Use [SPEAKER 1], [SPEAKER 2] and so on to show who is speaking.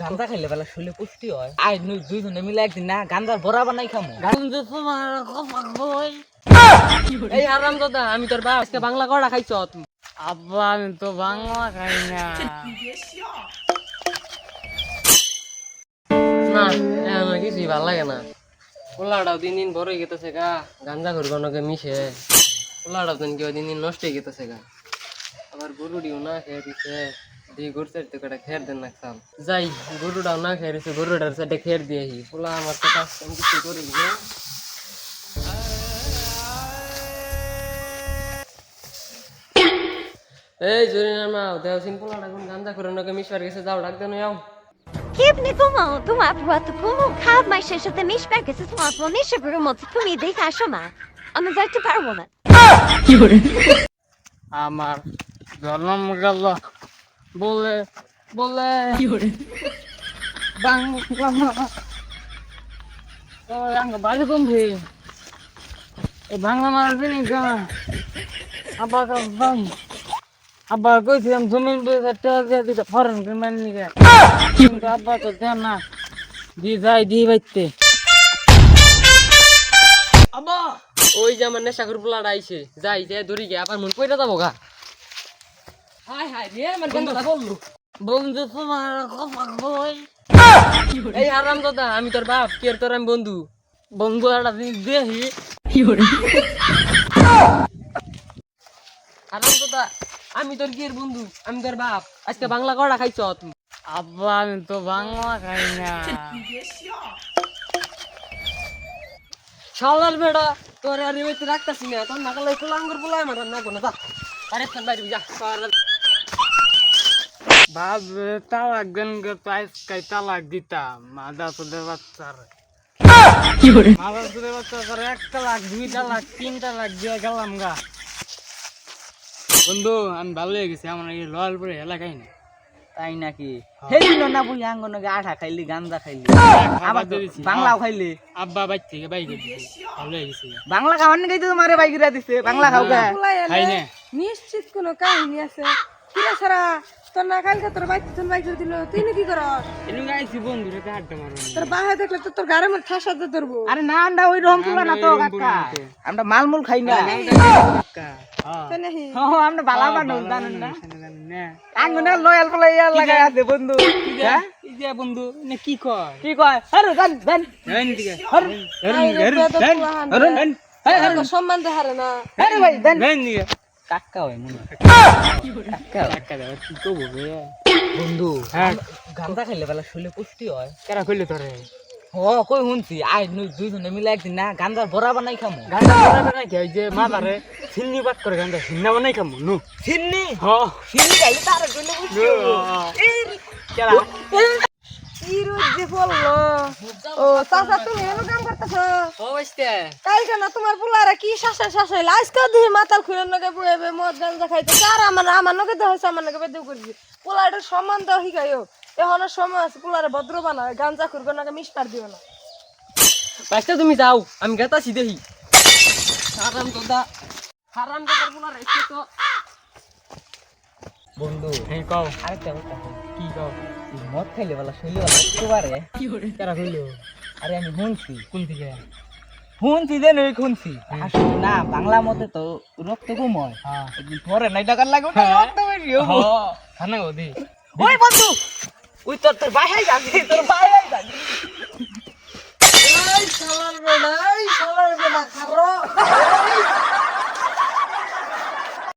[SPEAKER 1] গাঞ্জা খাইলে বেলা শুলে পুষ্টি হয়। আই নই দুইজনে মিলে একদিন না গাঞ্জার বড়া বানাই খামো।
[SPEAKER 2] গাঞ্জা তোমার কই এই হারাম দাদা আমি তোর বাপ। আজকে বাংলা কড়া খাইছ? আব্বা আমি তো বাংলা খাই না। না আমার কিছুই ভালো লাগে না। পোলাটাও দিন দিন বড় হয়ে গেতেছে গা। গাঞ্জা করব নাকি মিশে। পোলাটাও দিন কেউ দিন দিন নষ্ট হয়ে গেতেছে গা। আবার গরুটিও না খেয়ে দিছে। দিয়ে গরু চারটে কটা খের দেন না খাল যাই গরুটাও না খেয়ে দিছে গরুটার সাথে খের দিয়ে আসি পোলা আমার তো কাজ কাম কিছু করি না। এই জরিনার মা দেও গাঞ্জা করে নাকি মিশবার গেছে যাও ডাক দেন যাও
[SPEAKER 3] Kibni como তোমার পুরাতো como খাব মাসের সাথে মিশবার গেছে তোমার ফোন হিসেবের মতো তুমি দেখে আসো না আমি যাইতে পারব না।
[SPEAKER 2] আমার জন্ম গেল। বলে বলে বাংলা বাড়ি কমবে বাংলা মারবি নি গা। আব্বা কইছিলাম জমিন ফরেন কিনবেন নি কিন্তু আব্বা তো দেন না দি যাই দি বাইতে আব্বা! ওই যে আমার নেশা করে পোলাটা আইছে যাই যাই ধরি গে আবার মন কইরা যাব গা। হাই হাই রে আমার গন্ধটা বললু। বন্ধু তোমার কথা কই এই হারাম দাদা আমি তোর বাপ কে তোর আমি বন্ধু? বন্ধু একটা জিনিস দেখি। দাদা আমি তোর কি বন্ধু? আমি তোর বাপ। আজকে বাংলা কড়া খাইছ তুমি। আব্বা আমি তো বাংলা খাই না। শালার বেড়া তোর আর রাখতাছি না। তোর নাকালে কুলা আঙ্গুর পোলা আমার না কোনো। যা আরে বাইরে যা। বাপ তালাক দেন আজকাই তালাক দিতাম। মাদা তোদের বাচ্চার। মাদা তোদের বাচ্চার এক তালাক দুই তালাক তিন তালাক দিয়ে গেলাম গা। বন্ধু আমি ভালো হয়ে গেছি আমার এই লয়ালপুরে এলাকায় না
[SPEAKER 1] তাই নাকি? সেই দিন না বুঝি আঙ্গন আঠা খাইলি গাঞ্জা খাইলি? আবার বাংলাও খাইলি?
[SPEAKER 2] আব্বা বাইর থেকে বাইক ভালো হয়ে গেছি।
[SPEAKER 1] বাংলা খাওয়ার নাকি তো তোমারে বাইকিরা দিছে বাংলা খাও গা।
[SPEAKER 2] খাই না।
[SPEAKER 4] নিশ্চিত কোনো কাহিনী আছে। কিরা সারা? তোর না কালকে তোর বাইক তোর বাইক দিল তুই না কি কর
[SPEAKER 2] এনু গাইছি বন্ধু রে হাঁটতে মারো
[SPEAKER 4] তোর বাহে দেখলে তো তোর মধ্যে ঠাসা দিয়ে ধরবো।
[SPEAKER 1] আরে না আমরা ওই রকম না তো কাকা। আমরা মালমূল খাই না। ও আমরা বালা জানেন না? আঙ্গনে লয়াল লাগাই আছে বন্ধু। হ্যাঁ?
[SPEAKER 2] ইজা বন্ধু নে কি কয়?
[SPEAKER 1] কি কয়? আরে জান জান।
[SPEAKER 2] হেন দিকে।
[SPEAKER 4] আরে তো সম্মান দেখারে না।
[SPEAKER 1] আরে ভাই জান
[SPEAKER 2] দিকে।
[SPEAKER 1] কাকা হয় মনে হয়। কাকা হয়।
[SPEAKER 2] দাও কি কব
[SPEAKER 1] বন্ধু
[SPEAKER 2] হ্যাঁ।
[SPEAKER 1] গাঞ্জা খাইলে বেলা শুলে পুষ্টি হয়।
[SPEAKER 2] কেরা কইলে তোরে?
[SPEAKER 1] ও কই শুনছি। আই দুইজনে মিলে একদিন না গাঞ্জার বড়া বানাই খামো।
[SPEAKER 2] করে না কি? ওই যে মাথারে সিন্নি বাট করে গান্ডা সিন্না বানাই খামু নু।
[SPEAKER 1] সিন্নি
[SPEAKER 2] হ।
[SPEAKER 1] সিন্নি খাইলে তার পুষ্টি হব।
[SPEAKER 2] কেরা
[SPEAKER 4] যে পড়ল। ও চাচা তুমি এমন কাম করতেছো?
[SPEAKER 2] ও বসতে
[SPEAKER 4] কালকে না তোমার পোলারা কি শাসা শাসাইল আজকে দিয়ে মাতাল খুলে নগে মদ গাঞ্জা খাইতে আর আমার আমার নগে হয়েছে আমার নগে বেদেও পোলাটার সম্মান দেওয়া শিখাইও এখন সময় আছে পোলারে ভদ্র বানায় গাঞ্জা করবে নাকি মিসপার দিও না।
[SPEAKER 2] বাইস্তা তুমি যাও আমি গেতাছি দেখি। হারাম দাদা হারাম দাদার তো
[SPEAKER 1] বন্ধু।
[SPEAKER 2] হ্যাঁ কও।
[SPEAKER 1] আরেকটা কথা
[SPEAKER 2] কি কও?
[SPEAKER 1] মদ খাইলে বেলা শুলে বেলা একেবারে
[SPEAKER 2] কেরা? কইলো?
[SPEAKER 1] আরে আমি শুনছি।
[SPEAKER 2] কোন দিকে
[SPEAKER 1] শুনছি যে নই শুনছি আসলে না বাংলা মতে তো রক্ত কম হয়।
[SPEAKER 2] হ্যাঁ।
[SPEAKER 1] একদিন পরে নাই টাকার লাগবে? না, রক্ত বেশি হব।
[SPEAKER 2] খানা গো দি।
[SPEAKER 1] ওই বন্ধু ওই তোর তোর বাসায় যাবি তোর যাবি
[SPEAKER 4] এই শালার বেলা এই শালার খারো